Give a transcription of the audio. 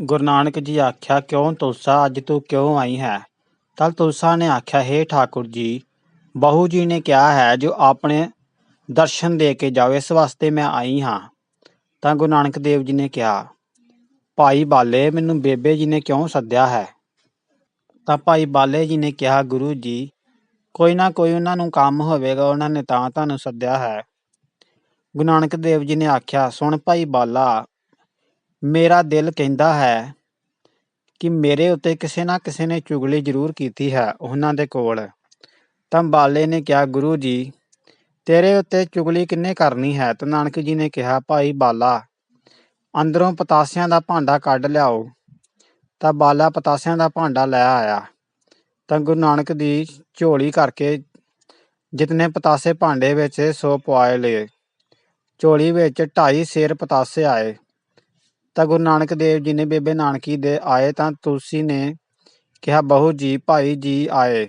ਗੁਰੂ ਨਾਨਕ ਜੀ ਆਖਿਆ, ਕਿਉਂ ਤੁਲਸਾ, ਅੱਜ ਤੂੰ ਕਿਉਂ ਆਈ ਹੈ? ਤਲ ਤੁਲਸਾ ਨੇ ਆਖਿਆ, ਹੇ ਠਾਕੁਰ ਜੀ, ਬਹੂ ਜੀ ਨੇ ਕਿਹਾ ਹੈ, ਜੋ ਆਪਣੇ ਦਰਸ਼ਨ ਦੇ ਕੇ ਜਾਓ, ਇਸ ਵਾਸਤੇ ਮੈਂ ਆਈ ਹਾਂ। ਤਾਂ ਗੁਰੂ ਨਾਨਕ ਦੇਵ ਜੀ ਨੇ ਕਿਹਾ, ਭਾਈ ਬਾਲੇ, ਮੈਨੂੰ ਬੇਬੇ ਜੀ ਨੇ ਕਿਉਂ ਸੱਦਿਆ ਹੈ? ਤਾਂ ਭਾਈ ਬਾਲੇ ਜੀ ਨੇ ਕਿਹਾ, ਗੁਰੂ ਜੀ, ਕੋਈ ਨਾ ਕੋਈ ਉਹਨਾਂ ਨੂੰ ਕੰਮ ਹੋਵੇਗਾ, ਉਹਨਾਂ ਨੇ ਤਾਂ ਤੁਹਾਨੂੰ ਸੱਦਿਆ ਹੈ। ਗੁਰੂ ਨਾਨਕ ਦੇਵ ਜੀ ਨੇ ਆਖਿਆ, ਸੁਣ ਭਾਈ ਬਾਲਾ ਮੇਰਾ ਦਿਲ ਕਹਿੰਦਾ ਹੈ ਕਿ ਮੇਰੇ ਉੱਤੇ ਕਿਸੇ ਨਾ ਕਿਸੇ ਨੇ ਚੁਗਲੀ ਜ਼ਰੂਰ ਕੀਤੀ ਹੈ ਉਹਨਾਂ ਦੇ ਕੋਲ। ਤਾਂ ਬਾਲੇ ਨੇ ਕਿਹਾ, ਗੁਰੂ ਜੀ, ਤੇਰੇ ਉੱਤੇ ਚੁਗਲੀ ਕਿੰਨੇ ਕਰਨੀ ਹੈ? ਤਾਂ ਨਾਨਕ ਜੀ ਨੇ ਕਿਹਾ, ਭਾਈ ਬਾਲਾ, ਅੰਦਰੋਂ ਪਤਾਸਿਆਂ ਦਾ ਭਾਂਡਾ ਕੱਢ ਲਿਆਓ। ਤਾਂ ਬਾਲਾ ਪਤਾਸਿਆਂ ਦਾ ਭਾਂਡਾ ਲੈ ਆਇਆ। ਤਾਂ ਗੁਰੂ ਨਾਨਕ ਦੀ ਝੋਲੀ ਕਰਕੇ ਜਿਤਨੇ ਪਤਾਸੇ ਭਾਂਡੇ ਵਿੱਚ ਸੋ ਪਵਾਏ ਲਏ, ਝੋਲੀ ਵਿੱਚ ਢਾਈ ਸੇਰ ਪਤਾਸੇ ਆਏ। ਤਾਂ ਗੁਰੂ ਨਾਨਕ ਦੇਵ ਜੀ ਨੇ ਬੇਬੇ ਨਾਨਕੀ ਦੇ ਆਏ ਤਾਂ ਤੁਲਸੀ ਨੇ ਕਿਹਾ, ਬਹੂ ਜੀ, ਭਾਈ ਜੀ ਆਏ।